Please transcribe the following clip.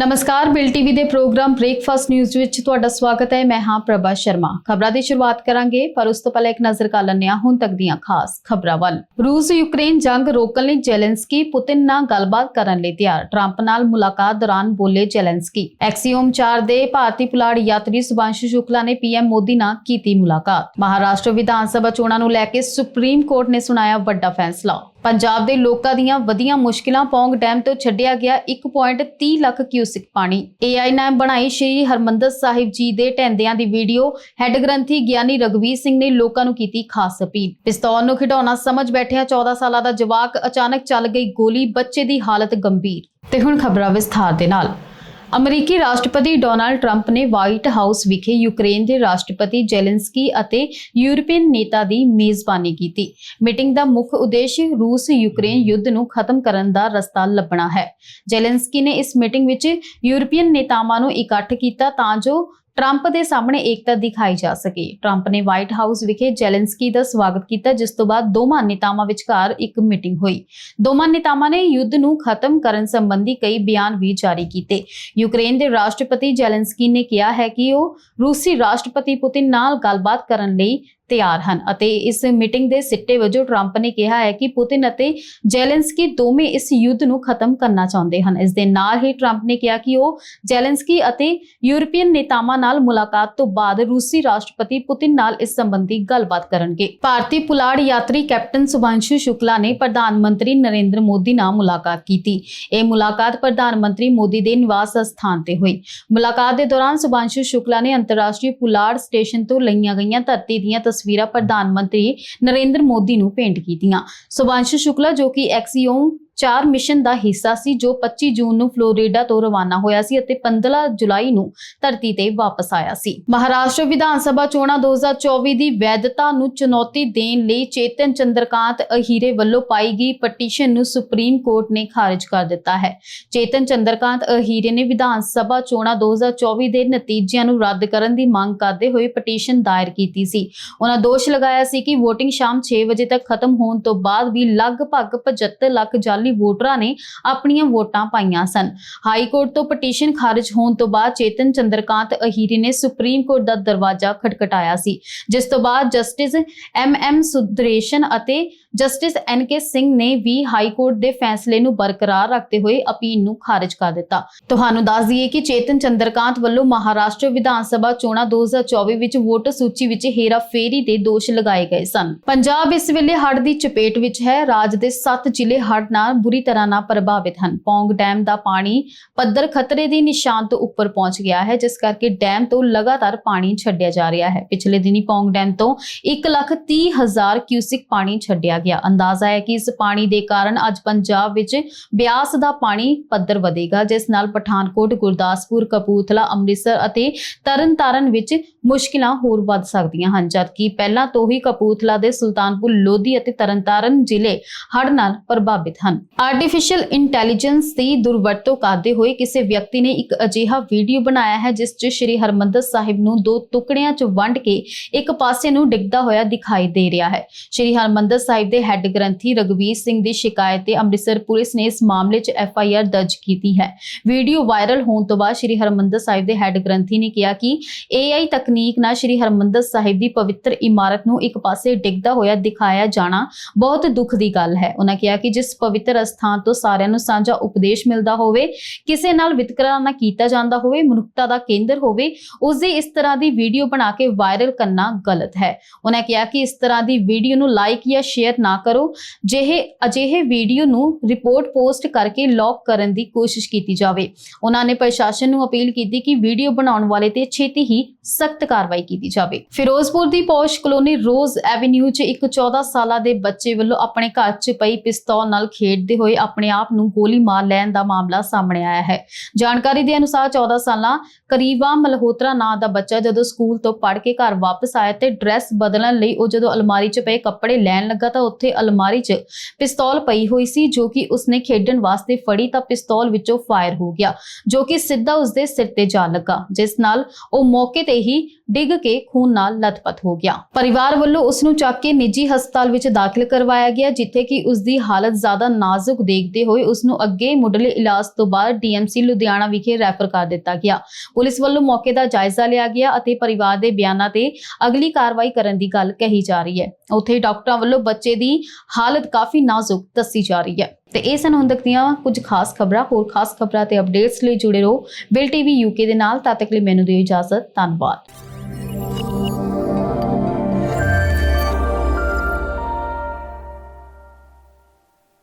ਨਮਸਕਾਰ, bill TV ਦੇ programme breakfast news ਵਿੱਚ ਤੁਹਾਡਾ ਸਵਾਗਤ ਹੈ। ਮੈਂ ਹਾਂ ਪ੍ਰਭਾ ਸ਼ਰਮਾ। ਖਬਰਾਂ ਦੀ ਸ਼ੁਰੂਆਤ ਕਰਾਂਗੇ, ਪਰ ਉਸ ਤੋਂ ਪਹਿਲਾਂ ਇੱਕ ਨਜ਼ਰ ਕਰ ਲੈਂਦੇ ਹਾਂ ਹੁਣ ਤੱਕ ਦੀਆਂ ਖਾਸ ਖਬਰਾਂ ਵੱਲ। ਰੂਸ, ਯੂਕਰੇਨ ਜੰਗ ਰੋਕਣ ਲਈ ਜ਼ੈਲੈਂਸਕੀ, ਪੁਤਿਨ ਨਾਲ ਗੱਲਬਾਤ ਕਰਨ ਲਈ ਤਿਆਰ। ਟਰੰਪ ਨਾਲ ਮੁਲਾਕਾਤ ਦੌਰਾਨ ਬੋਲੇ ਜ਼ੈਲੈਂਸਕੀ। ਐਕਸੀਓਮ 4 ਦੇ ਭਾਰਤੀ ਪੁਲਾੜ ਯਾਤਰੀ ਸੁਭਾਂਸ਼ੂ ਸ਼ੁਕਲਾ ਨੇ ਪੀਐਮ ਮੋਦੀ ਨਾਲ ਕੀਤੀ ਮੁਲਾਕਾਤ। ਮਹਾਰਾਸ਼ਟਰ ਵਿਧਾਨ ਸਭਾ ਚੋਣਾਂ ਨੂੰ ਲੈ ਕੇ ਸੁਪਰੀਮ ਕੋਰਟ ਨੇ ਸੁਣਾਇਆ ਵੱਡਾ ਫੈਸਲਾ। ਪੰਜਾਬ ਦੇ ਲੋਕਾਂ ਦੀਆਂ ਵਧੀਆਂ ਮੁਸ਼ਕਿਲਾਂ ਪੌਂਗ ਡੈਮ ਤੋਂ ਛੱਡਿਆ ਗਿਆ 1.30 ਲੱਖ ਕਿਊਸਿਕ ਪਾਣੀ। AI ਨੇ ਬਣਾਈ ਸ਼੍ਰੀ ਹਰਮੰਦਰ ਸਾਹਿਬ ਜੀ ਦੇ ਢਹਿੰਦਿਆਂ ਦੀ ਵੀਡੀਓ। ਹੈੱਡ ਗ੍ਰੰਥੀ ਗਿਆਨੀ ਰਗਵੀਰ ਸਿੰਘ ਨੇ ਲੋਕਾਂ ਨੂੰ ਕੀਤੀ ਖਾਸ ਅਪੀਲ। ਪਿਸਤੌਲ ਨੂੰ ਖਿਡੌਣਾ ਸਮਝ ਬੈਠਿਆ 14 ਸਾਲਾਂ ਦਾ ਜਵਾਕ ਅਚਾਨਕ ਚੱਲ ਗਈ ਗੋਲੀ। ਬੱਚੇ ਦੀ ਹਾਲਤ ਗੰਭੀਰ। ਤੇ ਹੁਣ ਖਬਰਾਂ ਵਿਸਥਾਰ ਦੇ ਨਾਲ। ਅਮਰੀਕੀ ਰਾਸ਼ਟਰਪਤੀ ਡੋਨਾਲਡ ਟਰੰਪ ਨੇ ਵਾਈਟ ਹਾਊਸ ਵਿਖੇ ਯੂਕਰੇਨ ਦੇ ਰਾਸ਼ਟਰਪਤੀ ਜ਼ੈਲੈਂਸਕੀ ਅਤੇ ਯੂਰਪੀਅਨ ਨੇਤਾ ਦੀ ਮੇਜ਼ਬਾਨੀ ਕੀਤੀ। ਮੀਟਿੰਗ ਦਾ ਮੁੱਖ ਉਦੇਸ਼ ਰੂਸ ਯੂਕਰੇਨ ਯੁੱਧ ਨੂੰ ਖਤਮ ਕਰਨ ਦਾ ਰਸਤਾ ਲੱਭਣਾ ਹੈ। ਜ਼ੈਲੈਂਸਕੀ ਨੇ ਇਸ ਮੀਟਿੰਗ ਵਿੱਚ ਯੂਰਪੀਅਨ ਨੇਤਾਵਾਂ ਨੂੰ ਇਕੱਠ ਕੀਤਾ ਤਾਂ ਜੋ ਟਰੰਪ ਦੇ ਸਾਹਮਣੇ ਏਕਤਾ ਦਿਖਾਈ ਜਾ ਸਕੇ। ਟਰੰਪ ਨੇ ਵਾਈਟ ਹਾਊਸ ਵਿਖੇ ਜ਼ੈਲੈਂਸਕੀ ਦਾ ਸਵਾਗਤ ਕੀਤਾ, ਜਿਸ ਤੋਂ ਬਾਅਦ ਦੋਵਾਂ ਨੇਤਾਵਾਂ ਵਿਚਕਾਰ ਇੱਕ ਮੀਟਿੰਗ ਹੋਈ। ਦੋਵਾਂ ਨੇਤਾਵਾਂ ਨੇ ਯੁੱਧ ਨੂੰ ਖਤਮ ਕਰਨ ਸੰਬੰਧੀ ਕਈ ਬਿਆਨ ਵੀ ਜਾਰੀ ਕੀਤੇ। ਯੂਕਰੇਨ ਦੇ ਰਾਸ਼ਟਰਪਤੀ ਜ਼ੈਲੈਂਸਕੀ ਨੇ ਕਿਹਾ ਹੈ ਕਿ ਉਹ ਰੂਸੀ ਰਾਸ਼ਟਰਪਤੀ ਪੁਤਿਨ ਨਾਲ ਗੱਲਬਾਤ ਕਰਨ ਲਈ ਤਿਆਰ ਹਨ ਅਤੇ ਇਸ ਮੀਟਿੰਗ ਦੇ ਸਿੱਟੇ ਵਜੋਂ ਟਰੰਪ ਨੇ ਕਿਹਾ ਹੈ ਕਿ ਪੁਤਿਨ ਅਤੇ ਜ਼ੈਲੈਂਸਕੀ ਦੋਵੇਂ ਇਸ ਯੁੱਧ ਨੂੰ ਖਤਮ ਕਰਨਾ ਚਾਹੁੰਦੇ ਹਨ। ਇਸ ਦੇ ਨਾਲ ਹੀ ਟਰੰਪ ਨੇ ਕਿਹਾ ਕਿ ਉਹ ਜ਼ੈਲੈਂਸਕੀ ਅਤੇ ਯੂਰਪੀਅਨ ਨੇਤਾਵਾਂ ਨਾਲ ਮੁਲਾਕਾਤ ਤੋਂ ਬਾਅਦ ਰੂਸੀ ਰਾਸ਼ਟਰਪਤੀ ਪੁਤਿਨ ਨਾਲ ਇਸ ਸੰਬੰਧੀ ਗੱਲਬਾਤ ਕਰਨਗੇ। ਭਾਰਤੀ ਪੁਲਾੜ ਯਾਤਰੀ ਕੈਪਟਨ ਸੁਭਾਂਸ਼ੂ ਸ਼ੁਕਲਾ ਨੇ ਪ੍ਰਧਾਨ ਮੰਤਰੀ ਨਰਿੰਦਰ ਮੋਦੀ ਨਾਲ ਮੁਲਾਕਾਤ ਕੀਤੀ। ਇਹ ਮੁਲਾਕਾਤ ਪ੍ਰਧਾਨ ਮੰਤਰੀ ਮੋਦੀ ਦੇ ਨਿਵਾਸ ਸਥਾਨ ਤੇ ਹੋਈ। ਮੁਲਾਕਾਤ ਦੇ ਦੌਰਾਨ ਸੁਭਾਂਸ਼ੂ ਸ਼ੁਕਲਾ ਨੇ ਅੰਤਰਰਾਸ਼ਟਰੀ ਪੁਲਾੜ ਸਟੇਸ਼ਨ ਤੋਂ ਲਈਆਂ ਗਈਆਂ ਧਰਤੀ ਦੀਆਂ ਤਸਵੀਰਾਂ ਪ੍ਰਧਾਨ ਮੰਤਰੀ ਨਰਿੰਦਰ ਮੋਦੀ ਨੂੰ ਭੇਂਟ ਕੀਤੀਆਂ। ਸੁਭਾਂਸ਼ੂ ਸ਼ੁਕਲਾ ਜੋ ਕਿ ਐਕਸੀਓਮ ਚਾਰ ਮਿਸ਼ਨ ਦਾ ਹਿੱਸਾ ਸੀ, ਜੋ 25 ਜੂਨ ਨੂੰ ਫਲੋਰੀਡਾ ਤੋਂ ਰਵਾਨਾ ਹੋਇਆ ਸੀ ਅਤੇ 15 ਜੁਲਾਈ ਨੂੰ ਧਰਤੀ ਤੇ ਵਾਪਸ ਆਇਆ ਸੀ। ਮਹਾਰਾਸ਼ਟਰ ਵਿਧਾਨ ਸਭਾ ਚੋਣਾਂ 2024 ਦੀ ਵੈਧਤਾ ਨੂੰ ਚੁਣੌਤੀ ਦੇਣ ਲਈ ਚੇਤਨ ਚੰਦਰਕਾਂਤ ਅਹੀਰੇ ਵੱਲੋਂ ਪਾਈ ਗਈ ਪਟੀਸ਼ਨ ਨੂੰ ਸੁਪਰੀਮ ਕੋਰਟ ਨੇ ਖਾਰਜ ਕਰ ਦਿੱਤਾ ਹੈ। ਚੇਤਨ ਚੰਦਰਕਾਂਤ ਅਹੀਰੇ ਨੇ ਵਿਧਾਨ ਸਭਾ ਚੋਣਾਂ 2024 ਦੇ ਨਤੀਜਿਆਂ ਨੂੰ ਰੱਦ ਕਰਨ ਦੀ ਮੰਗ ਕਰਦੇ ਹੋਏ ਪਟੀਸ਼ਨ ਦਾਇਰ ਕੀਤੀ ਸੀ। ਉਹਨਾਂ ਦੋਸ਼ ਲਗਾਇਆ ਸੀ ਕਿ VOTING ਸ਼ਾਮ 6 ਵਜੇ ਤੱਕ ਖਤਮ ਹੋਣ ਤੋਂ ਬਾਅਦ ਵੀ ਲਗਭਗ 75 ਲੱਖ ਜਾਲੀ ਵੋਟਰਾਂ ਨੇ ਆਪਣੀਆਂ ਵੋਟਾਂ ਪਾਈਆਂ ਸਨ। ਹਾਈ ਕੋਰਟ ਤੋਂ ਪਟੀਸ਼ਨ ਖਾਰਜ ਹੋਣ ਤੋਂ ਬਾਅਦ ਚੇਤਨ ਚੰਦਰਕਾਂਤ ਅਹੀਰੀ ਨੇ ਸੁਪਰੀਮ ਕੋਰਟ ਦਾ ਦਰਵਾਜ਼ਾ ਖਟਖਟਾਇਆ ਸੀ, ਜਿਸ ਤੋਂ ਬਾਅਦ ਜਸਟਿਸ ਐਮ ਐਮ ਸੁਦਰੇਸ਼ਨ ਅਤੇ ਜਸਟਿਸ ਐਨ ਕੇ ਸਿੰਘ ਨੇ ਵੀ ਹਾਈ ਕੋਰਟ ਦੇ ਫੈਸਲੇ ਨੂੰ ਬਰਕਰਾਰ ਰੱਖਦੇ ਹੋਏ ਅਪੀਲ ਨੂੰ ਖਾਰਜ ਕਰ ਦਿੱਤਾ। ਤੁਹਾਨੂੰ ਦੱਸ ਦਈਏ ਕਿ ਚੇਤਨ ਚੰਦਰਕਾਂਤ ਵੱਲੋਂ ਮਹਾਰਾਸ਼ਟਰ ਵਿਧਾਨ ਸਭਾ ਚੋਣਾਂ 2024 ਵਿੱਚ ਵੋਟਰ ਸੂਚੀ ਵਿੱਚ ਹੇਰਾਫੇਰੀ ਦੇ ਦੋਸ਼ ਲਗਾਏ ਗਏ ਸਨ। ਪੰਜਾਬ ਇਸ ਵੇਲੇ ਹੜ੍ਹ ਦੀ ਚਪੇਟ ਵਿੱਚ ਹੈ। ਰਾਜ ਦੇ 7 ਜ਼ਿਲ੍ਹੇ ਹੜ੍ਹ ਨਾਲ ਬੁਰੀ ਤਰ੍ਹਾਂ ਨਾਲ ਪ੍ਰਭਾਵਿਤ ਹਨ। ਪੌਂਗ ਡੈਮ ਦਾ ਪਾਣੀ ਪੱਧਰ ਖਤਰੇ ਦੇ ਨਿਸ਼ਾਨ ਤੋਂ ਉੱਪਰ ਪਹੁੰਚ ਗਿਆ ਹੈ, ਜਿਸ ਕਰਕੇ ਡੈਮ ਤੋਂ ਲਗਾਤਾਰ ਪਾਣੀ ਛੱਡਿਆ ਜਾ ਰਿਹਾ ਹੈ। ਪਿਛਲੇ ਦਿਨੀ ਪੌਂਗ ਡੈਮ ਤੋਂ 130000 ਕਿਊਸਿਕ ਪਾਣੀ ਛੱਡਿਆ ਗਿਆ। ਅੰਦਾਜ਼ਾ ਹੈ ਕਿ ਇਸ ਪਾਣੀ ਦੇ ਕਾਰਨ ਅੱਜ ਪੰਜਾਬ ਵਿੱਚ ਬਿਆਸ ਦਾ ਪਾਣੀ ਪੱਧਰ ਵਧੇਗਾ, ਜਿਸ ਨਾਲ ਪਠਾਨਕੋਟ, ਗੁਰਦਾਸਪੁਰ, ਕਪੂਰਥਲਾ, ਅੰਮ੍ਰਿਤਸਰ ਅਤੇ ਤਰਨਤਾਰਨ ਵਿੱਚ ਮੁਸ਼ਕਿਲਾਂ ਹੋਰ ਵੱਧ ਸਕਦੀਆਂ ਹਨ, ਜਦਕਿ ਪਹਿਲਾਂ ਤੋਂ ਹੀ ਕਪੂਰਥਲਾ ਦੇ ਸੁਲਤਾਨਪੁਰ, ਲੋਧੀ ਅਤੇ ਤਰਨਤਾਰਨ ਜ਼ਿਲ੍ਹੇ ਹੜ੍ਹ ਨਾਲ ਪ੍ਰਭਾਵਿਤ ਹਨ। ਆਰਟੀਫੀਸ਼ੀਅਲ ਇੰਟੈਲੀਜੈਂਸ ਦੀ ਦੁਰਵਰਤੋਂ ਕਰਦੇ ਹੋਏ ਕਿਸੇ ਵਿਅਕਤੀ ਨੇ ਇੱਕ ਅਜਿਹਾ ਵੀਡੀਓ ਬਣਾਇਆ ਹੈ, ਜਿਸ 'ਚ ਸ਼੍ਰੀ ਹਰਮੰਦਰ ਸਾਹਿਬ ਨੂੰ ਦੋ ਟੁਕੜਿਆਂ 'ਚ ਵੰਡ ਕੇ ਇੱਕ ਪਾਸੇ ਨੂੰ ਡਿੱਗਦਾ ਹੋਇਆ ਦਿਖਾਈ ਦੇ ਰਿਹਾ ਹੈ। ਸ਼੍ਰੀ ਹਰਮੰਦਰ ਸਾਹਿਬ ਦੇ ਹੈੱਡ ਗ੍ਰੰਥੀ ਰਗਵੀਰ ਸਿੰਘ ਦੀ ਸ਼ਿਕਾਇਤ ਤੇ ਅੰਮ੍ਰਿਤਸਰ ਪੁਲਿਸ ਨੇ ਇਸ ਮਾਮਲੇ 'ਚ ਐਫ ਆਈ ਆਰ ਦਰਜ ਕੀਤੀ ਹੈ। ਵੀਡੀਓ ਵਾਇਰਲ ਹੋਣ ਤੋਂ ਬਾਅਦ ਸ਼੍ਰੀ ਹਰਮੰਦਰ ਸਾਹਿਬ ਦੇ ਹੈੱਡ ਗ੍ਰੰਥੀ ਨੇ ਕਿਹਾ ਕਿ AI ਤਕਨੀਕ ਨਾਲ ਸ਼੍ਰੀ ਹਰਮੰਦਰ ਸਾਹਿਬ ਦੀ ਪਵਿੱਤਰ ਇਮਾਰਤ ਨੂੰ ਇੱਕ ਪਾਸੇ ਡਿੱਗਦਾ ਹੋਇਆ ਦਿਖਾਇਆ ਜਾਣਾ ਬਹੁਤ ਦੁੱਖ ਦੀ ਗੱਲ ਹੈ। ਉਹਨਾਂ ਕਿਹਾ ਕਿ ਜਿਸ ਪਵਿੱਤਰ ਸਥਾਨ ਤੋਂ ਸਾਰਿਆਂ ਨੂੰ ਸਾਂਝਾ ਉਪਦੇਸ਼ ਮਿਲਦਾ ਹੋਵੇ, ਕਿਸੇ ਨਾਲ ਵਿਤਕਰਾ ਨਾ ਕੀਤਾ ਜਾਂਦਾ ਹੋਵੇ, ਮਨੁੱਖਤਾ ਦਾ ਕੇਂਦਰ ਹੋਵੇ ਉਸ ਦੀ ਇਸ ਤਰ੍ਹਾਂ ਦੀ ਵੀਡੀਓ ਬਣਾ ਕੇ ਵਾਇਰਲ ਕਰਨਾ ਗਲਤ ਹੈ। ਉਹਨਾਂ ਕਿਹਾ ਕਿ ਇਸ ਤਰ੍ਹਾਂ ਦੀ ਵੀਡੀਓ ਨੂੰ ਲਾਈਕ ਜਾਂ ਸ਼ੇਅਰ ਨਾ ਕਰੋ। ਜਿਹੇ, ਅਜਿਹੇ ਵੀਡੀਓ ਨੂੰ ਰਿਪੋਰਟ ਪੋਸਟ ਕਰਕੇ ਲੌਕ ਕਰਨ ਦੀ ਕੋਸ਼ਿਸ਼ ਕੀਤੀ ਜਾਵੇ। ਉਹਨਾਂ ਨੇ ਪ੍ਰਸ਼ਾਸਨ ਨੂੰ ਅਪੀਲ ਕੀਤੀ ਕਿ ਵੀਡੀਓ ਬਣਾਉਣ ਵਾਲੇ ਤੇ ਛੇਤੀ ਹੀ ਸਖਤ ਕਾਰਵਾਈ ਕੀਤੀ ਜਾਵੇ। ਫਿਰੋਜ਼ਪੁਰ ਦੀ ਪੌਸ਼ ਕਲੋਨੀ ਰੋਜ਼ ਐਵੇਨਿਊ 'ਚ ਇੱਕ 14 ਸਾਲਾਂ ਦੇ ਬੱਚੇ ਵੱਲੋਂ ਆਪਣੇ ਘਰ 'ਚ ਪਈ ਪਿਸਤੌਲ ਨਾਲ ਖੇਡਦੇ ਹੋਏ ਆਪਣੇ ਆਪ ਨੂੰ ਗੋਲੀ ਮਾਰ ਲੈਣ ਦਾ ਮਾਮਲਾ ਸਾਹਮਣੇ ਆਇਆ ਹੈ। ਜਾਣਕਾਰੀ ਦੇ ਅਨੁਸਾਰ 14 ਸਾਲਾਂ ਕਰੀਵਾ ਮਲਹੋਤਰਾ ਨਾਂ ਦਾ ਬੱਚਾ ਜਦੋਂ ਸਕੂਲ ਤੋਂ ਪੜ੍ਹ ਕੇ ਘਰ ਵਾਪਸ ਆਇਆ ਤੇ ਡਰੈਸ ਬਦਲਣ ਲਈ ਉਹ ਜਦੋਂ ਅਲਮਾਰੀ 'ਚ ਪਏ ਕੱਪੜੇ ਲੈਣ ਲੱਗਾ ਤਾਂ ਉੱਥੇ ਅਲਮਾਰੀ 'ਚ ਪਿਸਤੌਲ ਪਈ ਹੋਈ ਸੀ, ਜੋ ਕਿ ਉਸਨੇ ਖੇਡਣ ਵਾਸਤੇ ਫੜੀ ਤਾਂ ਪਿਸਤੌਲ ਵਿੱਚੋਂ ਫਾਇਰ ਹੋ ਗਿਆ, ਜੋ ਕਿ ਸਿੱਧਾ ਉਸਦੇ ਸਿਰ ਤੇ ਜਾ ਲੱਗਾ, ਜਿਸ ਨਾਲ ਉਹ ਮੌਕੇ ਤੇ ਹੀ ਡਿੱਗ ਕੇ ਖੂਨ ਨਾਲ ਲਥਪਥ ਹੋ ਗਿਆ। ਪਰਿਵਾਰ ਵੱਲੋਂ ਉਸ ਨੂੰ ਚੱਕ ਕੇ ਨਿੱਜੀ ਹਸਪਤਾਲ ਵਿੱਚ ਦਾਖਲ ਕਰਵਾਇਆ ਗਿਆ, ਜਿੱਥੇ ਕਿ ਉਸ ਦੀ ਹਾਲਤ ਜ਼ਿਆਦਾ ਨਾਜ਼ੁਕ ਦੇਖਦੇ ਹੋਏ ਉਸ ਨੂੰ ਅੱਗੇ ਮੁੱਢਲੇ ਇਲਾਜ ਤੋਂ ਬਾਅਦ ਡੀਐਮਸੀ ਲੁਧਿਆਣਾ ਵਿਖੇ ਰੈਫਰ ਕਰ ਦਿੱਤਾ ਗਿਆ। ਪੁਲਿਸ ਵੱਲੋਂ ਮੌਕੇ ਦਾ ਜਾਇਜ਼ਾ ਲਿਆ ਗਿਆ ਅਤੇ ਪਰਿਵਾਰ ਦੇ ਬਿਆਨਾਂ ਤੇ ਅਗਲੀ ਕਾਰਵਾਈ ਕਰਨ ਦੀ ਗੱਲ ਕਹੀ ਜਾ ਰਹੀ ਹੈ। ਉੱਥੇ ਡਾਕਟਰਾਂ ਵੱਲੋਂ ਬੱਚੇ ਦੀ ਹਾਲਤ ਕਾਫੀ ਨਾਜ਼ੁਕ ਦੱਸੀ ਜਾ ਰਹੀ ਹੈ। ਤੇ ਇਹ ਸਨ ਹੁਣ ਤੱਕ ਦੀਆਂ ਕੁਝ ਖਾਸ ਖਬਰਾਂ। ਹੋਰ ਖਾਸ ਖਬਰਾਂ ਤੇ ਅਪਡੇਟਸ ਲਈ ਜੁੜੇ ਰਹੋ ਬਿਲ ਟੀਵੀ ਯੂਕੇ ਦੇ ਨਾਲ। ਤਦ ਤੱਕ ਲਈ ਮੈਨੂੰ ਦਿਓ ਇਜਾਜ਼ਤ। ਧੰਨਵਾਦ।